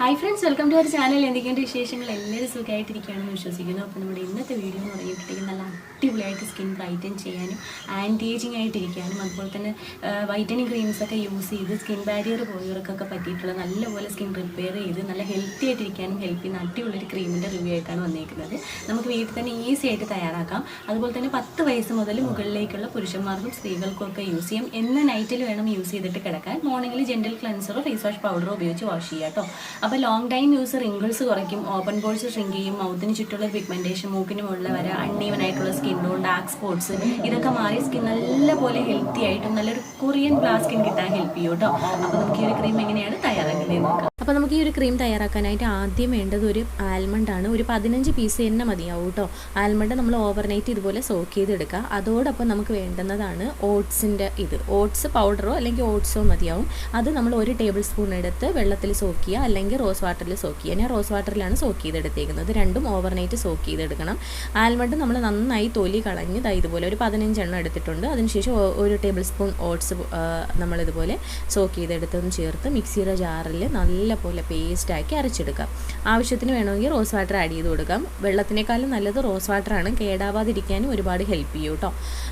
Hi friends welcome to our channel എന്തൊക്കെയുണ്ട് വിശേഷങ്ങൾ? എല്ലാവരും സുഖമായിട്ടിരിക്കുകയാണെന്ന് വിശ്വസിക്കുന്നു. അപ്പോൾ നമ്മുടെ ഇന്നത്തെ വീഡിയോ എന്ന് പറയുമ്പോഴത്തേക്കും നല്ല അടിപൊളിയായിട്ട് സ്കിൻ ബ്രൈറ്റൻ ചെയ്യാനും ആന്റി ഏജിങ് ആയിട്ടിരിക്കാനും അതുപോലെ തന്നെ വൈറ്റനിങ് ക്രീംസ് ഒക്കെ യൂസ് ചെയ്ത് സ്കിൻ ബാരിയർ പോയവർക്കൊക്കെ പറ്റിയിട്ടുള്ള നല്ലപോലെ സ്കിൻ റിപ്പയർ ചെയ്ത് നല്ല ഹെൽത്തി ആയിട്ടിരിക്കാനും ഹെൽപ്പ് ചെയ്യുന്ന അടിപൊളിയൊരു ക്രീമിന്റെ റിവ്യൂ ആയിട്ടാണ് വന്നിരിക്കുന്നത് നമുക്ക് വീട്ടിൽ തന്നെ ഈസി ആയിട്ട് തയ്യാറാക്കാം. അതുപോലെ തന്നെ പത്ത് വയസ്സ് മുതൽ മുകളിലേക്കുള്ള പുരുഷന്മാർക്കും സ്ത്രീകൾക്കും ഒക്കെ യൂസ് ചെയ്യാം. എന്ന നൈറ്റിൽ വേണം യൂസ് ചെയ്തിട്ട് കിടക്കാൻ. മോർണിംഗിൽ ജെന്റൽ ക്ലൻസറോ ഫേസ് വാഷ് പൗഡറോ ഉപയോഗിച്ച് വാഷ് ചെയ്യാം കേട്ടോ അപ്പോൾ ലോങ് ടൈം യൂസ് റിങ്കിൾസ് കുറയ്ക്കും ഓപ്പൺ പോൾസ് ഷ്രിങ്ക് ചെയ്യും മൗത്തിന് ചുറ്റുള്ള പിഗ്മെന്റേഷൻ മൂക്കിന് മുകളിൽ വരെ അൺഈവൻ ആയിട്ടുള്ള സ്കിൻ ടോൺ ഡാർക്ക് സ്പോട്സ് ഇതൊക്കെ മാറി സ്കിൻ നല്ലപോലെ ഹെൽത്തി ആയിട്ടും നല്ലൊരു കൊറിയൻ ഗ്ലാസ് സ്കിൻ കിട്ടാൻ ഹെൽപ്പ് ചെയ്യും കേട്ടോ അപ്പോൾ നമുക്ക് ഈ ഒരു ക്രീം എങ്ങനെയാണ് തയ്യാറാക്കുന്നത് നോക്കാം. അപ്പോൾ നമുക്ക് ഈ ഒരു ക്രീം തയ്യാറാക്കാനായിട്ട് ആദ്യം വേണ്ടത് ഒരു ആൽമണ്ട് ആണ്. ഒരു പതിനഞ്ച് പീസ് തന്നെ മതിയാവും കേട്ടോ ആൽമണ്ട് നമ്മൾ ഓവർനൈറ്റ് ഇതുപോലെ സോക്ക് ചെയ്തെടുക്കുക. അതോടൊപ്പം നമുക്ക് വേണ്ടുന്നതാണ് ഓട്സിന്റെ ഇത്. ഓട്സ് പൗഡറോ അല്ലെങ്കിൽ ഓട്സോ മതിയാവും. അത് നമ്മൾ ഒരു ടേബിൾ സ്പൂൺ എടുത്ത് വെള്ളത്തിൽ സോക്ക് ചെയ്യുക. അല്ലെങ്കിൽ റോസ് വാട്ടറിൽ സോക്ക് ചെയ്യുക. ഞാൻ റോസ് വാട്ടറിലാണ് സോക്ക് ചെയ്തെടുത്തേക്കുന്നത്. രണ്ടും ഓവർനൈറ്റ് സോക്ക് ചെയ്തെടുക്കണം. ആൽമണ്ട് നമ്മൾ നന്നായി തൊലി കളഞ്ഞ് ഇതുപോലെ ഒരു പതിനഞ്ചെണ്ണം എടുത്തിട്ടുണ്ട്. അതിനുശേഷം ഒരു ടേബിൾ സ്പൂൺ ഓട്സ് നമ്മളിതുപോലെ സോക്ക് ചെയ്തെടുത്തതും ചേർത്ത് മിക്സിയുടെ ജാറിൽ നല്ലപോലെ പേസ്റ്റാക്കി അരച്ചെടുക്കാം ആവശ്യത്തിന് വേണമെങ്കിൽ റോസ് വാട്ടർ ആഡ് ചെയ്ത് കൊടുക്കാം. വെള്ളത്തിനേക്കാളും നല്ലത് റോസ് വാട്ടറാണ് കേടാവാതിരിക്കാനും ഒരുപാട് ഹെൽപ്പ് ചെയ്യും കേട്ടോ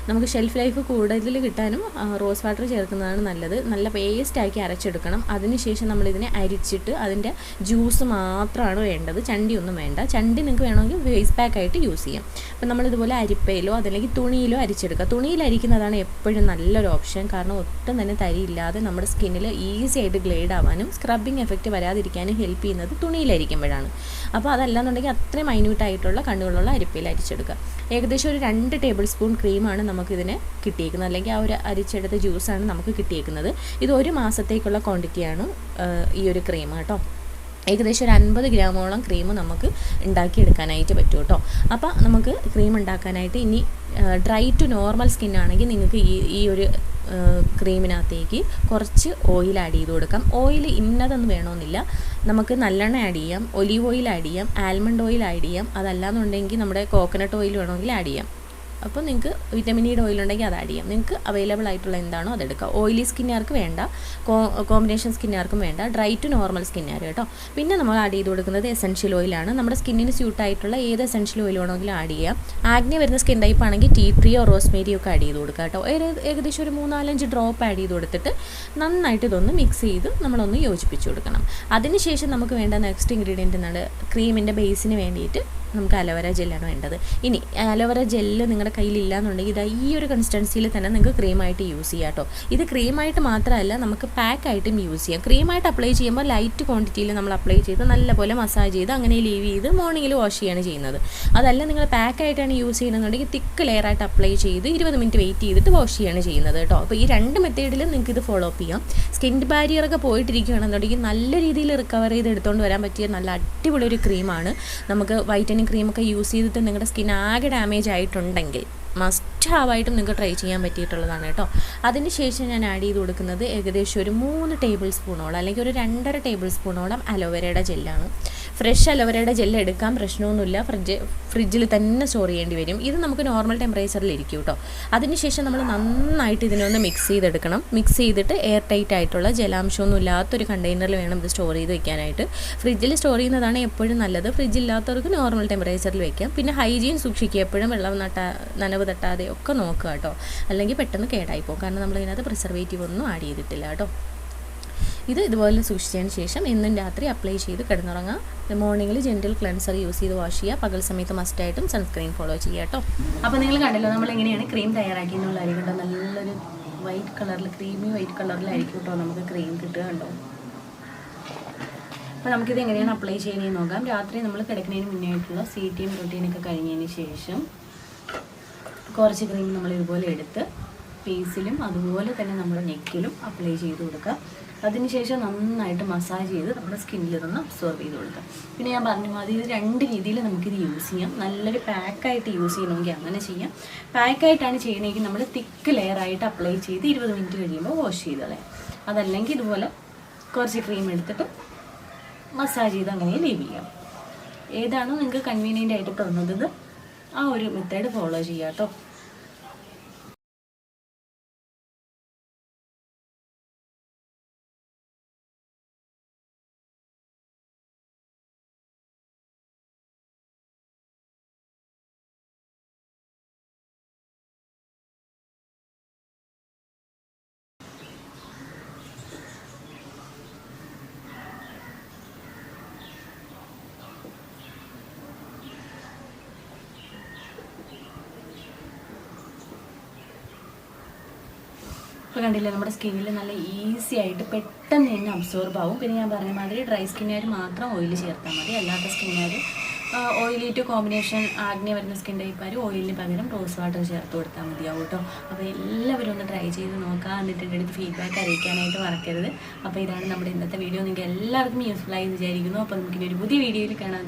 നമുക്ക് ഷെൽഫ് ലൈഫ് കൂടുതൽ കിട്ടാനും റോസ് വാട്ടർ ചേർക്കുന്നതാണ് നല്ലത്. നല്ല പേസ്റ്റാക്കി അരച്ചെടുക്കണം. അതിനുശേഷം നമ്മളിതിനെ അരിച്ചിട്ട് അതിന്റെ ജ്യൂസ് മാത്രമാണ് വേണ്ടത്. ചണ്ടിയൊന്നും വേണ്ട. ചണ്ടി നിങ്ങൾക്ക് വേണമെങ്കിൽ ഫേസ് പാക്ക് ആയിട്ട് യൂസ് ചെയ്യാം. അപ്പം നമ്മളിതുപോലെ അരിപ്പയിലോ അതല്ലെങ്കിൽ തുണിയിലോ അരിച്ചെടുക്കുക. തുണിയിൽ അരിക്കുന്നതാണ് എപ്പോഴും നല്ലൊരു ഓപ്ഷൻ കാരണം ഒട്ടും തന്നെ തരിയില്ലാതെ നമ്മുടെ സ്കിന്നിൽ ഈസി ആയിട്ട് ഗ്ലേഡ് ആവാനും സ്ക്രബിങ് എഫക്റ്റ് വരാതിരിക്കാനും ഹെൽപ്പ് ചെയ്യുന്നത് തുണിയിലരിക്കുമ്പോഴാണ് അപ്പോൾ അതല്ലാന്നുണ്ടെങ്കിൽ അത്രയും മൈന്യൂട്ടായിട്ടുള്ള കണ്ണുകളുള്ള അരിപ്പയിൽ അരിച്ചെടുക്കുക. ഏകദേശം ഒരു രണ്ട് ടേബിൾ സ്പൂൺ ക്രീമാണ് നമുക്കിതിന് കിട്ടിയേക്കുന്നത്. അല്ലെങ്കിൽ ആ ഒരു അരിച്ചെടുത്ത ജ്യൂസാണ് നമുക്ക് കിട്ടിയേക്കുന്നത്. ഇത് ഒരു മാസത്തേക്കുള്ള ക്വാണ്ടിറ്റിയാണ് ഈ ഒരു ക്രീം കേട്ടോ. ഏകദേശം ഒരു അൻപത് ഗ്രാമോളം ക്രീം നമുക്ക് ഉണ്ടാക്കിയെടുക്കാനായിട്ട് പറ്റും കേട്ടോ. അപ്പോൾ നമുക്ക് ക്രീം ഉണ്ടാക്കാനായിട്ട് ഇനി ഡ്രൈ ടു നോർമൽ സ്കിൻ ആണെങ്കിൽ നിങ്ങൾക്ക് ഈ ഈ ഒരു ക്രീമിനകത്തേക്ക് കുറച്ച് ഓയിൽ ആഡ് ചെയ്ത് കൊടുക്കാം. ഓയിൽ ഇന്നതൊന്നും വേണമെന്നില്ല. നമുക്ക് നല്ലെണ്ണ ആഡ് ചെയ്യാം ഒലീവ് ഓയിൽ ആഡ് ചെയ്യാം ആൽമണ്ട് ഓയിൽ ആഡ് ചെയ്യാം. അതല്ലാന്നുണ്ടെങ്കിൽ നമ്മുടെ കോക്കനട്ട് ഓയിൽ വേണമെങ്കിൽ ആഡ് ചെയ്യാം. അപ്പോൾ നിങ്ങൾക്ക് വിറ്റമിൻ ഇയുടെ ഓയിൽ ഉണ്ടെങ്കിൽ അത് ആഡ് ചെയ്യാം. നിങ്ങൾക്ക് അവൈലബിൾ ആയിട്ടുള്ള എന്താണോ അതെടുക്കുക ഓയിലി സ്കിന്നുകാർക്ക് വേണ്ട കോമ്പിനേഷൻ സ്കിന്നുകാർക്കും വേണ്ട ഡ്രൈ ടു നോർമൽ സ്കിന്നുകാർ കേട്ടോ? പിന്നെ നമ്മൾ ആഡ് ചെയ്ത് കൊടുക്കുന്നത് എസെൻഷ്യൽ ഓയിലാണ് നമ്മുടെ സ്കിന്നിന് സ്യൂട്ട് ആയിട്ടുള്ള ഏത് എസെൻഷ്യൽ ഓയിൽ വേണമെങ്കിലും ആഡ് ചെയ്യാം. ആഗ്നി വരുന്ന സ്കിൻ ടൈപ്പ് ആണെങ്കിൽ ടീ ട്രീയോ റോസ്മേരിയോ ഒക്കെ ആഡ് ചെയ്ത് കൊടുക്കുക കേട്ടോ. ഏക- ഏകദേശം ഒരു മൂന്നാലഞ്ച് ഡ്രോപ്പ് ആഡ് ചെയ്ത് കൊടുത്തിട്ട് നന്നായിട്ട് ഇതൊന്ന് മിക്സ് ചെയ്ത് നമ്മളൊന്ന് യോജിപ്പിച്ച് കൊടുക്കണം. അതിനുശേഷം നമുക്ക് വേണ്ട നെക്സ്റ്റ് ഇൻഗ്രീഡിയന്റ് എന്നാണ് ക്രീമിന്റെ ബേസിന് വേണ്ടിയിട്ട് നമുക്ക് അലോവേര ജെല്ലാണ് വേണ്ടത്. ഇനി അലോവേര ജെല്ല് നിങ്ങളുടെ കയ്യിലില്ല എന്നുണ്ടെങ്കിൽ ഇതാ ഈ ഒരു കൺസിസ്റ്റൻസിയിൽ തന്നെ നിങ്ങൾക്ക് ക്രീമായിട്ട് യൂസ് ചെയ്യാം കേട്ടോ ഇത് ക്രീമായിട്ട് മാത്രമല്ല നമുക്ക് പാക്കായിട്ടും യൂസ് ചെയ്യാം. ക്രീമായിട്ട് അപ്ലൈ ചെയ്യുമ്പോൾ ലൈറ്റ് ക്വാണ്ടിറ്റിയിൽ നമ്മൾ അപ്ലൈ ചെയ്ത് നല്ലപോലെ മസാജ് ചെയ്ത് അങ്ങനെ ലീവ് ചെയ്ത് മോർണിംഗിൽ വാഷ് ചെയ്യാണ് ചെയ്യുന്നത്. അതല്ല നിങ്ങൾ പാക്കായിട്ടാണ് യൂസ് ചെയ്യുന്നതെന്നുണ്ടെങ്കിൽ തിക്ക് ലെയറായിട്ട് അപ്ലൈ ചെയ്ത് ഇരുപത് മിനിറ്റ് വെയിറ്റ് ചെയ്തിട്ട് വാഷ് ചെയ്യാണ് ചെയ്യുന്നത് കേട്ടോ അപ്പോൾ ഈ രണ്ട് മെത്തേഡിലും നിങ്ങൾക്ക് ഇത് ഫോളോ അപ്പ് ചെയ്യാം. സ്കിൻ ബാരിയറൊക്കെ പോയിട്ടിരിക്കുകയാണെന്നുണ്ടെങ്കിൽ നല്ല രീതിയിൽ റിക്കവർ ചെയ്ത് എടുത്തുകൊണ്ട് വരാൻ പറ്റിയ നല്ല അടിപൊളി ഒരു ക്രീമാണ് നമുക്ക് വൈറ്റനിങ് ക്രീമൊക്കെ യൂസ് ചെയ്തിട്ട് നിങ്ങളുടെ സ്കിൻ ആകെ ഡാമേജ് ആയിട്ടുണ്ടെങ്കിൽ മസ്റ്റ് ഹാവായിട്ടും നിങ്ങൾക്ക് ട്രൈ ചെയ്യാൻ പറ്റിയിട്ടുള്ളതാണ് കേട്ടോ. അതിന് ശേഷം ഞാൻ ആഡ് ചെയ്ത് കൊടുക്കുന്നത് ഏകദേശം ഒരു മൂന്ന് ടേബിൾ സ്പൂണോളം അല്ലെങ്കിൽ ഒരു രണ്ടര ടേബിൾ സ്പൂണോളം അലോവേരയുടെ ജെല്ലാണ് ഫ്രഷ് അലോവേരയുടെ ജെല്ല് എടുക്കാൻ പ്രശ്നമൊന്നുമില്ല. ഫ്രിഡ്ജ് ഫ്രിഡ്ജിൽ തന്നെ സ്റ്റോർ ചെയ്യേണ്ടി വരും. ഇത് നമുക്ക് നോർമൽ ടെമ്പറേച്ചറിൽ ഇരിക്കും കേട്ടോ അതിനുശേഷം നമ്മൾ നന്നായിട്ട് ഇതിനൊന്ന് മിക്സ് ചെയ്തെടുക്കണം. മിക്സ് ചെയ്തിട്ട് എയർ ടൈറ്റ് ആയിട്ടുള്ള ജലാംശമൊന്നും ഇല്ലാത്തൊരു കണ്ടെയ്നറിൽ വേണം ഇത് സ്റ്റോർ ചെയ്ത് വെക്കാനായിട്ട്. ഫ്രിഡ്ജിൽ സ്റ്റോർ ചെയ്യുന്നതാണ് എപ്പോഴും നല്ലത്. ഫ്രിഡ്ജ് ഇല്ലാത്തവർക്ക് നോർമൽ ടെമ്പറേച്ചറിൽ വെക്കാം. പിന്നെ ഹൈജീൻ സൂക്ഷിക്കുക. എപ്പോഴും വെള്ളം നട്ടാ നനവ് തട്ടാതെ ഒക്കെ നോക്കുക കേട്ടോ അല്ലെങ്കിൽ പെട്ടെന്ന് കേടായിപ്പോകും കാരണം നമ്മൾ ഇതിനകത്ത് പ്രിസർവേറ്റീവ് ഒന്നും ആഡ് ചെയ്തിട്ടില്ല കേട്ടോ ഇത് ഇതുപോലെ സൂക്ഷിച്ചതിന് ശേഷം എന്നും രാത്രി അപ്ലൈ ചെയ്ത് കിടന്നുറങ്ങാം. മോർണിംഗിൽ ജെന്റൽ ക്ലെൻസർ യൂസ് ചെയ്ത് വാഷ് ചെയ്യുക. പകൽ സമയത്ത് മസ്റ്റായിട്ടും സൺസ്ക്രീൻ ഫോളോ ചെയ്യുക കേട്ടോ അപ്പോൾ നിങ്ങൾ കണ്ടല്ലോ നമ്മൾ എങ്ങനെയാണ് ക്രീം തയ്യാറാക്കി എന്നുള്ള അരി കണ്ടോ നല്ലൊരു വൈറ്റ് കളറിൽ ക്രീമി വൈറ്റ് കളറിലായിരിക്കും കേട്ടോ നമുക്ക് ക്രീം കിട്ടുക കണ്ടോ. അപ്പോൾ നമുക്കിത് എങ്ങനെയാണ് അപ്ലൈ ചെയ്യുന്നതെന്ന് നോക്കാം. രാത്രി നമ്മൾ കിടക്കുന്നതിന് മുന്നേ ആയിട്ടുള്ള സി ടിയും പ്രോട്ടീനൊക്കെ കഴിഞ്ഞതിന് ശേഷം കുറച്ച് ക്രീം നമ്മൾ ഇതുപോലെ എടുത്ത് ഫേസിലും അതുപോലെ തന്നെ നമ്മുടെ നെക്കിലും അപ്ലൈ ചെയ്ത് കൊടുക്കുക അതിനുശേഷം നന്നായിട്ട് മസാജ് ചെയ്ത് നമ്മുടെ സ്കിന്നിൽ ഇതൊന്ന് അബ്സോർവ് ചെയ്ത് കൊടുക്കുക പിന്നെ ഞാൻ പറഞ്ഞു മതി ഇത് രണ്ട് രീതിയിൽ നമുക്കിത് യൂസ് ചെയ്യാം. നല്ലൊരു പാക്കായിട്ട് യൂസ് ചെയ്യണമെങ്കിൽ അങ്ങനെ ചെയ്യാം. പാക്കായിട്ടാണ് ചെയ്യണമെങ്കിൽ നമ്മൾ തിക്ക് ലെയറായിട്ട് അപ്ലൈ ചെയ്ത് ഇരുപത് മിനിറ്റ് കഴിയുമ്പോൾ വാഷ് ചെയ്ത് കളയാം. അതല്ലെങ്കിൽ ഇതുപോലെ കുറച്ച് ക്രീം എടുത്തിട്ട് മസാജ് ചെയ്ത് അങ്ങനെ ലീവ് ചെയ്യാം. ഏതാണോ നിങ്ങൾക്ക് കൺവീനിയന്റ് ആയിട്ട് തോന്നുന്നത് ആ ഒരു മെത്തേഡ് ഫോളോ ചെയ്യാം കേട്ടോ. ഇപ്പോൾ കണ്ടില്ലേ നമ്മുടെ സ്കിന്നിൽ നല്ല ഈസി ആയിട്ട് പെട്ടെന്ന് തന്നെ അബ്സോർബ് ആവും. പിന്നെ ഞാൻ പറഞ്ഞ മാതിരി ഡ്രൈ സ്കിന്നുകാർ മാത്രം ഓയിൽ ചേർത്താൽ മതി. അല്ലാത്ത സ്കിന്നുകാർ ഓയിലി ടു കോമ്പിനേഷൻ ആഗ്നി വരുന്ന സ്കിൻ ടൈപ്പാർ ഓയിലിന് പകരം റോസ് വാട്ടർ ചേർത്ത് കൊടുത്താൽ മതിയാവും കേട്ടോ അപ്പോൾ എല്ലാവരും ഒന്ന് ട്രൈ ചെയ്ത് നോക്കുക എന്നിട്ട് എന്റെ അടുത്ത് ഫീഡ്ബാക്ക് അറിയിക്കാനായിട്ട് മറക്കരുത്. അപ്പോൾ ഇതാണ് നമ്മുടെ ഇന്നത്തെ വീഡിയോ നിങ്ങൾക്ക് എല്ലാവർക്കും യൂസ്ഫുൾ ആയി വിചാരിക്കുന്നു. അപ്പോൾ നമുക്കിനി ഒരു പുതിയ വീഡിയോയിൽ കാണാൻ